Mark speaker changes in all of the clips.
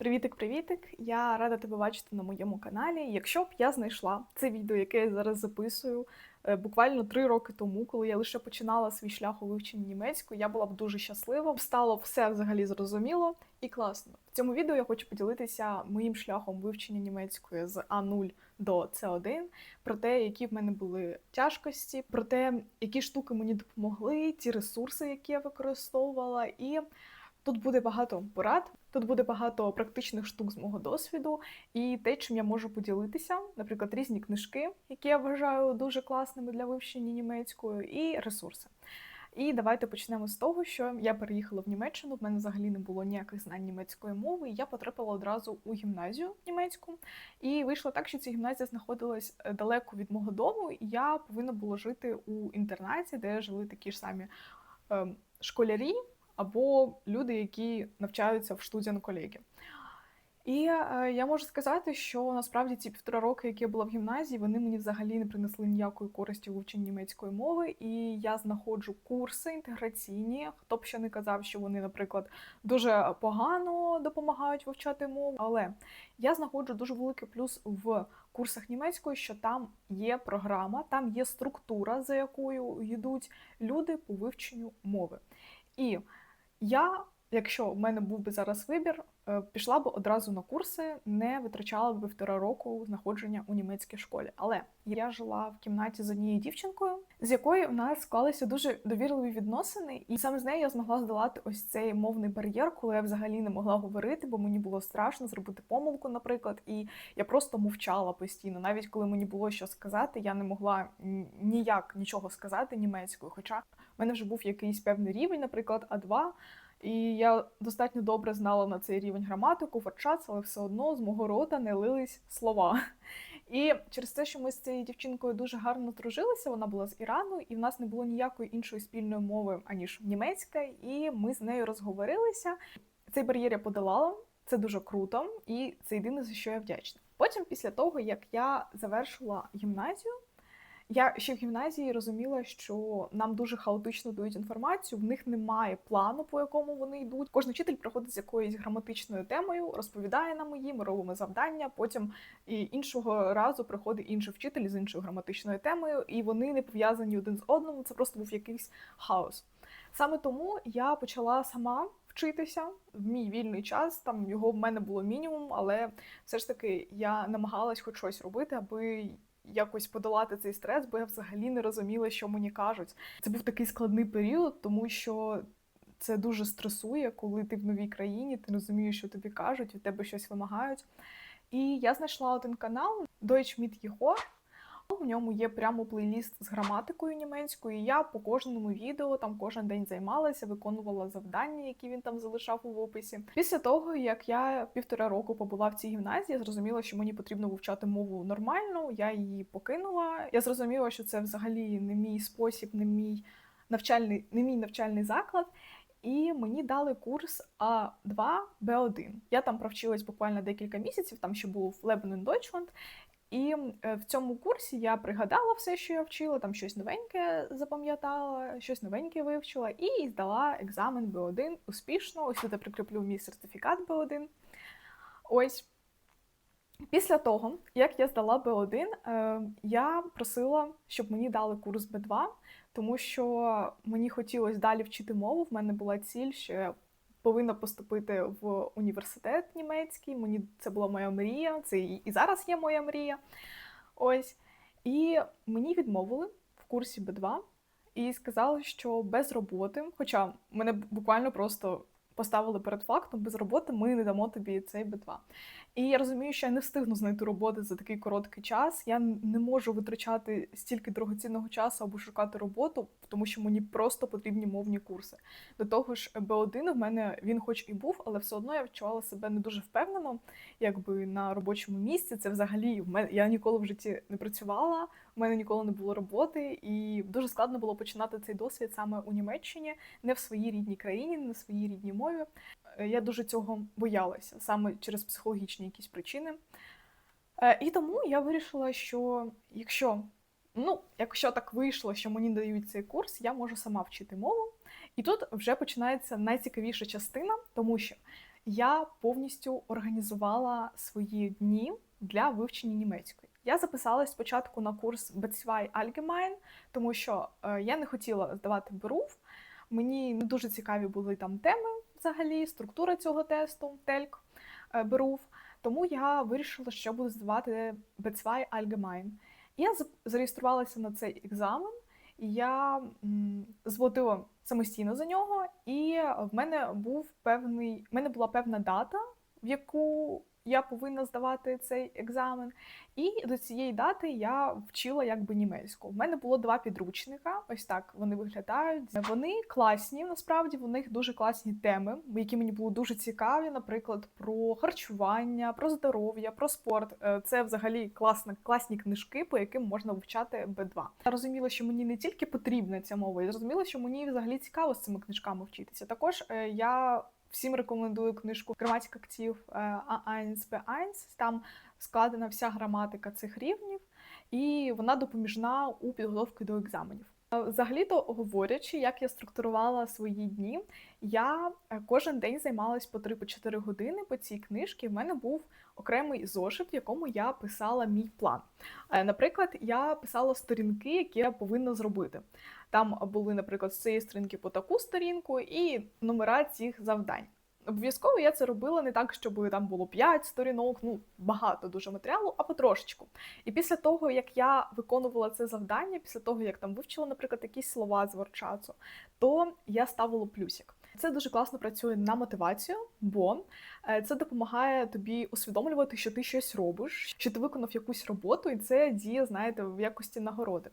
Speaker 1: Привітик-привітик! Я рада тебе бачити на моєму каналі. Якщо б я знайшла це відео, яке я зараз записую, е, буквально три роки тому, коли я лише починала свій шлях у вивченні німецької, я була б дуже щаслива, стало все взагалі зрозуміло і класно. В цьому відео я хочу поділитися моїм шляхом вивчення німецької з А0 до С1, про те, які в мене були тяжкості, про те, які штуки мені допомогли, ті ресурси, які я використовувала, і Тут буде багато порад, тут буде багато практичних штук з мого досвіду і те, чим я можу поділитися, наприклад, різні книжки, які я вважаю дуже класними для вивчення німецькою, і ресурси. І давайте почнемо з того, що я переїхала в Німеччину. В мене взагалі не було ніяких знань німецької мови. Я потрапила одразу у гімназію німецьку. І вийшло так, що ця гімназія знаходилась е, далеко від мого дому, і я повинна була жити у інтернаті, де жили такі ж самі е, школярі або люди, які навчаються в студент колеги. І е, я можу сказати, що насправді ці півтора роки, які я була в гімназії, вони мені взагалі не принесли ніякої користі у вивченні німецької мови. І я знаходжу курси інтеграційні. Хто б ще не казав, що вони, наприклад, дуже погано допомагають вивчати мову. Але я знаходжу дуже великий плюс в курсах німецької, що там є програма, там є структура, за якою йдуть люди по вивченню мови. І я, якщо в мене був би зараз вибір, е, пішла б одразу на курси, не витрачала б півтора року знаходження у німецькій школі. Але я жила в кімнаті з однією дівчинкою, з якою в нас склалися дуже довірливі відносини, і саме з нею я змогла здолати ось цей мовний бар'єр, коли я взагалі не могла говорити, бо мені було страшно зробити помилку, наприклад, і я просто мовчала постійно. Навіть коли мені було що сказати, я не могла ніяк нічого сказати німецькою. Хоча в мене вже був якийсь певний рівень, наприклад, А2, і я достатньо добре знала на цей рівень граматику, форчац, але все одно з мого рота не лились слова. І через те, що ми з цією дівчинкою дуже гарно дружилися, вона була з Ірану, і в нас не було ніякої іншої спільної мови, аніж німецька, і ми з нею розговорилися. Цей бар'єр я подолала, це дуже круто, і це єдине, за що я вдячна. Потім, після того, як я завершила гімназію, я ще в гімназії розуміла, що нам дуже хаотично дають інформацію, в них немає плану, по якому вони йдуть. Кожен вчитель приходить з якоюсь граматичною темою, розповідає нам її, ми робимо завдання. Потім і іншого разу приходить інший вчитель з іншою граматичною темою, і вони не пов'язані один з одним. Це просто був якийсь хаос. Саме тому я почала сама. Вчитися в мій вільний час, там його в мене було мінімум, але все ж таки я намагалась хоч щось робити, аби якось подолати цей стрес, бо я взагалі не розуміла, що мені кажуть. Це був такий складний період, тому що це дуже стресує, коли ти в новій країні, ти розумієш, що тобі кажуть, від тебе щось вимагають. І я знайшла один канал Deutsch mit Єго. В ньому є прямо плейліст з граматикою німецькою. і Я по кожному відео там кожен день займалася, виконувала завдання, які він там залишав у описі. Після того, як я півтора року побула в цій гімназії, я зрозуміла, що мені потрібно вивчати мову нормально. Я її покинула. Я зрозуміла, що це взагалі не мій спосіб, не мій навчальний, не мій навчальний заклад. І мені дали курс А2 Б1. Я там провчилась буквально декілька місяців, там ще був Deutschland, і е, в цьому курсі я пригадала все, що я вчила, там щось новеньке запам'ятала, щось новеньке вивчила, і здала екзамен Б1 успішно. Ось я прикріплю мій сертифікат Б1. Ось. Після того, як я здала Б1, е, я просила, щоб мені дали курс Б2, тому що мені хотілося далі вчити мову. В мене була ціль, що я повинна поступити в університет німецький. Мені це була моя мрія, це і зараз є моя мрія. Ось. І мені відмовили в курсі Б2 і сказали, що без роботи, хоча мене буквально просто поставили перед фактом, без роботи ми не дамо тобі цей Б2. І я розумію, що я не встигну знайти роботи за такий короткий час. Я не можу витрачати стільки дорогоцінного часу або шукати роботу, тому що мені просто потрібні мовні курси. До того ж, Б1 в мене він, хоч і був, але все одно я відчувала себе не дуже впевнено, якби на робочому місці. Це взагалі в мене я ніколи в житті не працювала. У мене ніколи не було роботи, і дуже складно було починати цей досвід саме у Німеччині, не в своїй рідній країні, не в своїй рідній мові. Е, я дуже цього боялася саме через психологічні якісь причини. Е, і тому я вирішила, що якщо ну, якщо так вийшло, що мені дають цей курс, я можу сама вчити мову. І тут вже починається найцікавіша частина, тому що я повністю організувала свої дні для вивчення німецької. Я записалась спочатку на курс B2 Allgemein, тому що е, я не хотіла здавати БРУФ. Мені не дуже цікаві були там теми взагалі, структура цього тесту, тельк берув. Тому я вирішила, що буду здавати B2 Allgemein. Я за- зареєструвалася на цей екзамен. Я зводила самостійно за нього, і в мене був певний, в мене була певна дата, в яку я повинна здавати цей екзамен. І до цієї дати я вчила якби німецьку. В мене було два підручника. Ось так вони виглядають. Вони класні, насправді в них дуже класні теми, які мені були дуже цікаві. Наприклад, про харчування, про здоров'я, про спорт. Е, Це взагалі класна, класні книжки, по яким можна вивчати Б2. Я розуміла, що мені не тільки потрібна ця мова, я зрозуміла, що мені взагалі цікаво з цими книжками вчитися. Також е, я всім рекомендую книжку Граматика ктів А1, Б1. Там складена вся граматика цих рівнів, і вона допоміжна у підготовці до екзаменів. Взагалі-то говорячи, як я структурувала свої дні, я е, кожен день займалась по 3-4 години по цій книжці. В мене був окремий зошит, в якому я писала мій план. Е, Наприклад, я писала сторінки, які я повинна зробити. Там були, наприклад, з цієї сторінки по таку сторінку і номера цих завдань. Обов'язково я це робила не так, щоб там було 5 сторінок, ну багато дуже матеріалу, а потрошечку. І після того, як я виконувала це завдання, після того, як там вивчила, наприклад, якісь слова з ворчацу, то я ставила плюсик. Це дуже класно працює на мотивацію, бо е, це допомагає тобі усвідомлювати, що ти щось робиш, що ти виконав якусь роботу, і це діє, знаєте, в якості нагороди.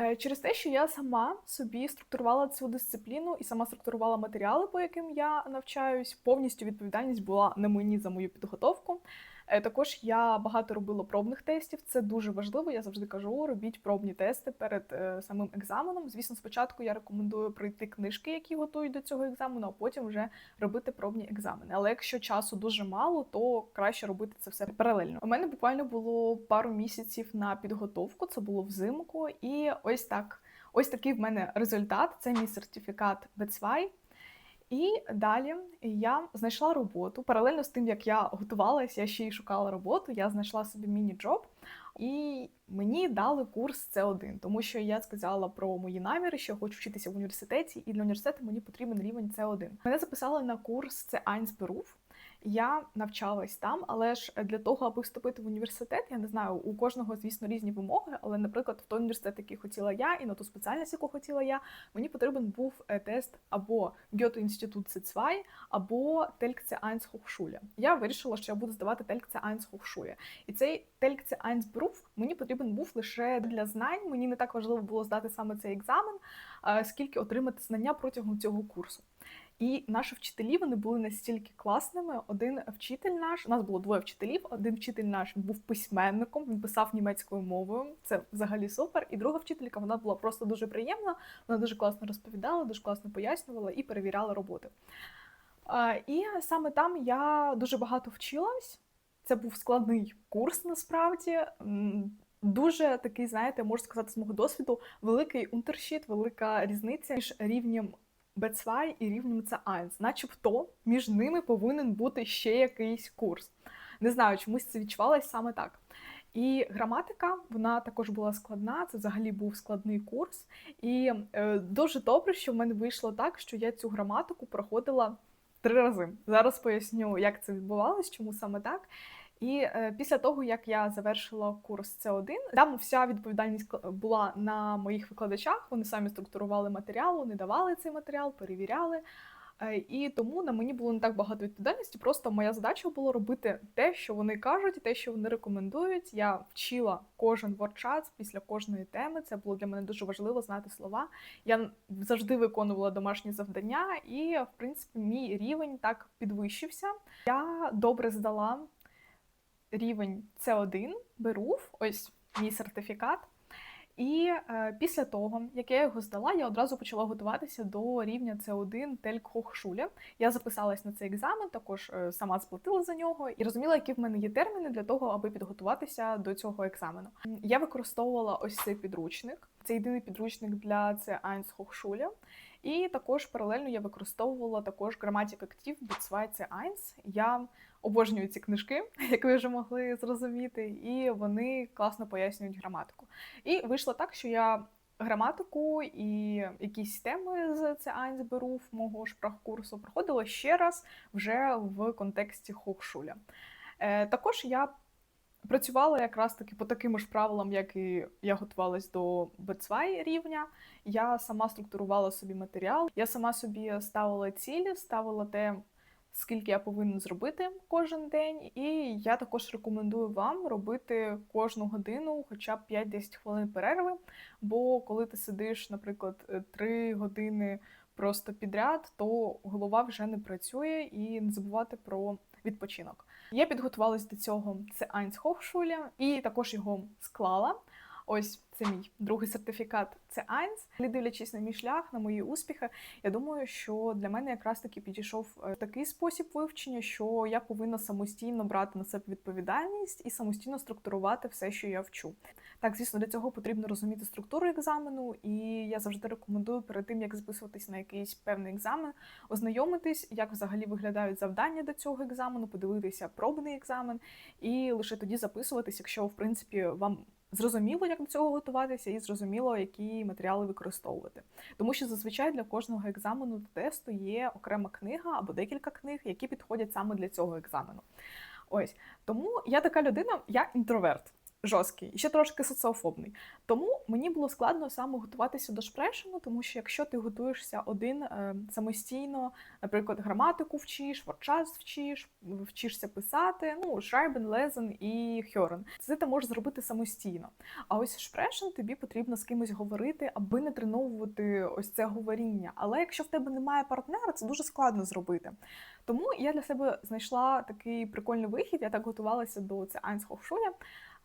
Speaker 1: Е, Через те, що я сама собі структурувала цю дисципліну і сама структурувала матеріали, по яким я навчаюсь, повністю відповідальність була на мені за мою підготовку. Е, Також я багато робила пробних тестів. Це дуже важливо. Я завжди кажу, робіть пробні тести перед е, самим екзаменом. Звісно, спочатку я рекомендую пройти книжки, які готують до цього екзамену, а потім вже робити пробні екзамени. Але якщо часу дуже мало, то краще робити це все паралельно. У мене буквально було пару місяців на підготовку. Це було взимку, і ось так. Ось такий в мене результат. Це мій сертифікат B2. І далі я знайшла роботу. Паралельно з тим, як я готувалася, я ще й шукала роботу. Я знайшла собі міні-джоб, і мені дали курс С1, тому що я сказала про мої наміри, що хочу вчитися в університеті, і для університету мені потрібен рівень С1. Мене записали на курс Це1 Беруф. Я навчалась там, але ж для того, аби вступити в університет, я не знаю, у кожного, звісно, різні вимоги. Але, наприклад, в той університет, який хотіла я, і на ту спеціальність, яку хотіла я, мені потрібен був е, тест або Goethe Institut C2, або Telk C1 Hochschule. Я вирішила, що я буду здавати Telk C1 Hochschule. І цей Telk C1 мені потрібен був лише для знань. Мені не так важливо було здати саме цей екзамен, скільки отримати знання протягом цього курсу. І наші вчителі вони були настільки класними. Один вчитель наш, у нас було двоє вчителів. Один вчитель наш був письменником, він писав німецькою мовою. Це взагалі супер. І друга вчителька вона була просто дуже приємна. Вона дуже класно розповідала, дуже класно пояснювала і перевіряла роботи. І саме там я дуже багато вчилась. Це був складний курс насправді. Дуже такий, знаєте, можу сказати, з мого досвіду, великий унтершіт, велика різниця між рівнем B2 і рівнем C1. Начебто між ними повинен бути ще якийсь курс. Не знаю, чомусь це відчувалось саме так. І граматика вона також була складна. Це взагалі був складний курс. І е, дуже добре, що в мене вийшло так, що я цю граматику проходила три рази. Зараз поясню, як це відбувалось, чому саме так. І е, після того, як я завершила курс С1, там вся відповідальність була на моїх викладачах. Вони самі структурували матеріал, вони давали цей матеріал, перевіряли. Е, І тому на мені було не так багато відповідальності. Просто моя задача було робити те, що вони кажуть, те, що вони рекомендують. Я вчила кожен ворчац після кожної теми. Це було для мене дуже важливо знати слова. Я завжди виконувала домашні завдання, і в принципі мій рівень так підвищився. Я добре здала рівень С1, берув, ось мій сертифікат. І е, після того, як я його здала, я одразу почала готуватися до рівня С1 Телькхохшуля. Я записалась на цей екзамен, також е, сама сплатила за нього і розуміла, які в мене є терміни для того, аби підготуватися до цього екзамену. Я використовувала ось цей підручник. Це єдиний підручник для С1 Hochschule. І також паралельно я використовувала також Grammatic Active Bitsweize 1. Я обожнюю ці книжки, як ви вже могли зрозуміти, і вони класно пояснюють граматику. І вийшло так, що я граматику і якісь теми з C1 беру в мого шпрахкурсу, проходила ще раз вже в контексті Хохшуля. Е, також я працювала якраз таки по таким ж правилам, як і я готувалась до B2 рівня. Я сама структурувала собі матеріал, я сама собі ставила цілі, ставила те, скільки я повинна зробити кожен день. І я також рекомендую вам робити кожну годину, хоча б 5-10 хвилин перерви. Бо коли ти сидиш, наприклад, 3 години просто підряд, то голова вже не працює і не забувати про відпочинок. Я підготувалась до цього це Айнс Hochschule і також його склала. Ось це мій другий сертифікат. Це Айнс. Дивлячись на мій шлях, на мої успіхи. Я думаю, що для мене якраз таки підійшов е, такий спосіб вивчення, що я повинна самостійно брати на себе відповідальність і самостійно структурувати все, що я вчу. Так, звісно, для цього потрібно розуміти структуру екзамену, і я завжди рекомендую перед тим, як записуватись на якийсь певний екзамен, ознайомитись, як взагалі виглядають завдання до цього екзамену, подивитися пробний екзамен, і лише тоді записуватись, якщо в принципі вам зрозуміло, як до цього готуватися, і зрозуміло, які матеріали використовувати. Тому що зазвичай для кожного екзамену та тесту є окрема книга або декілька книг, які підходять саме для цього екзамену. Ось тому я така людина, я інтроверт жорсткий і ще трошки соціофобний. Тому мені було складно саме готуватися до шпрешену, тому що якщо ти готуєшся один е, самостійно, наприклад, граматику вчиш, ворчас вчиш, вчишся писати, ну, шрайбен, лезен і хьорен. Це ти можеш зробити самостійно. А ось шпрешен тобі потрібно з кимось говорити, аби не треновувати ось це говоріння. Але якщо в тебе немає партнера, це дуже складно зробити. Тому я для себе знайшла такий прикольний вихід. Я так готувалася до це Айнсхофшуля.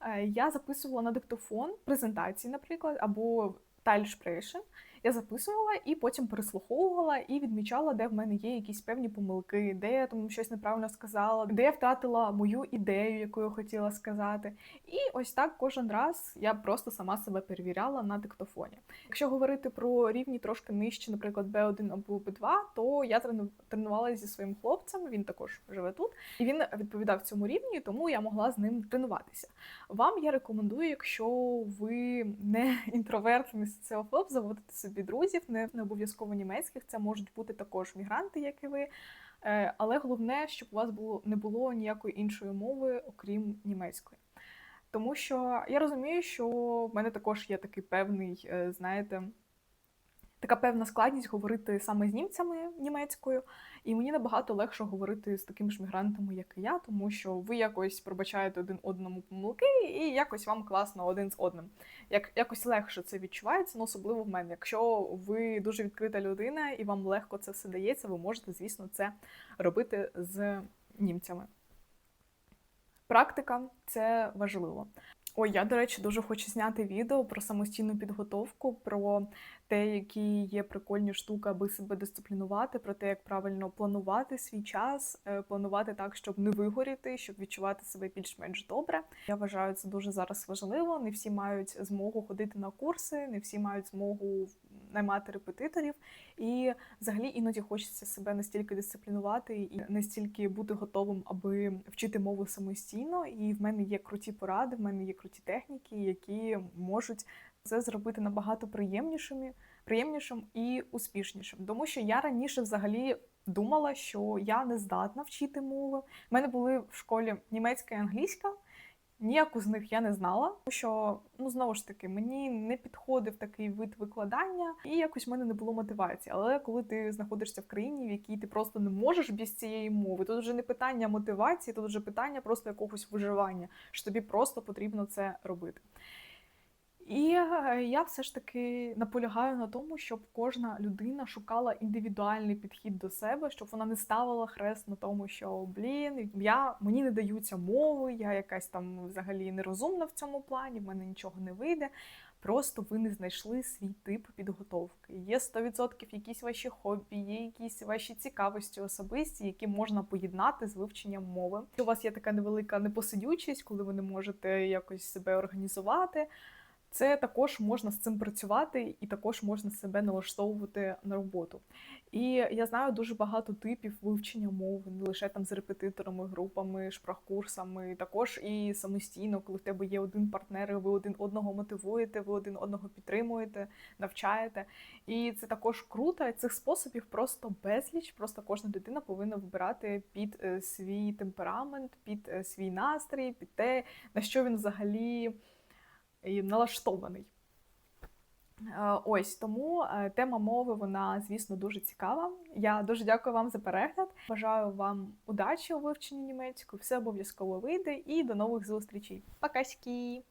Speaker 1: Е, я записувала на диктофон презентації, наприклад, або тайльшпрейшн. Я записувала і потім переслуховувала і відмічала, де в мене є якісь певні помилки, де я там щось неправильно сказала, де я втратила мою ідею, яку я хотіла сказати. І ось так кожен раз я просто сама себе перевіряла на диктофоні. Якщо говорити про рівні трошки нижче, наприклад, B1 або B2, то я тренувалася зі своїм хлопцем, він також живе тут, і він відповідав цьому рівні, тому я могла з ним тренуватися. Вам я рекомендую, якщо ви не інтроверт, не соціофоб, заводити собі друзів, не, не обов'язково німецьких, це можуть бути також мігранти, як і ви. Е, але головне, щоб у вас було не було ніякої іншої мови, окрім німецької. Тому що я розумію, що в мене також є такий певний, е, знаєте, така певна складність говорити саме з німцями німецькою, і мені набагато легше говорити з такими ж мігрантами, як і я, тому що ви якось пробачаєте один одному помилки, і якось вам класно один з одним. Як якось легше це відчувається, ну особливо в мене. Якщо ви дуже відкрита людина і вам легко це все дається, ви можете, звісно, це робити з німцями. Практика це важливо. Ой, я, до речі, дуже хочу зняти відео про самостійну підготовку, про те, які є прикольні штуки, аби себе дисциплінувати, про те, як правильно планувати свій час, е, планувати так, щоб не вигоріти, щоб відчувати себе більш-менш добре. Я вважаю, це дуже зараз важливо. Не всі мають змогу ходити на курси, не всі мають змогу наймати репетиторів. І взагалі іноді хочеться себе настільки дисциплінувати і настільки бути готовим, аби вчити мову самостійно. І в мене є круті поради, в мене є круті техніки, які можуть це зробити набагато приємнішими, приємнішим і успішнішим. Тому що я раніше взагалі думала, що я не здатна вчити мови. У мене були в школі німецька і англійська. Ніяку з них я не знала, тому що ну знову ж таки мені не підходив такий вид викладання, і якось в мене не було мотивації. Але коли ти знаходишся в країні, в якій ти просто не можеш без цієї мови, тут вже не питання мотивації, тут вже питання просто якогось виживання, що тобі просто потрібно це робити. І е, я все ж таки наполягаю на тому, щоб кожна людина шукала індивідуальний підхід до себе, щоб вона не ставила хрест на тому, що блін, я мені не даються мови, я якась там взагалі нерозумна в цьому плані, в мене нічого не вийде. Просто ви не знайшли свій тип підготовки. Є 100% якісь ваші хобі, є якісь ваші цікавості особисті, які можна поєднати з вивченням мови. У вас є така невелика непосидючість, коли ви не можете якось себе організувати Це також можна з цим працювати, і також можна себе налаштовувати на роботу. І я знаю дуже багато типів вивчення мови, не лише там з репетиторами, групами, шпрахкурсами, також і самостійно, коли в тебе є один партнер, і ви один одного мотивуєте, ви один одного підтримуєте, навчаєте. І це також круто. Цих способів просто безліч. Просто кожна дитина повинна вибирати під е, свій темперамент, під е, свій настрій, під те, на що він взагалі і налаштований. Е, Ось тому е, тема мови, вона, звісно, дуже цікава. Я дуже дякую вам за перегляд. Бажаю вам удачі у вивченні німецької. Все обов'язково вийде і до нових зустрічей. Пока-ські!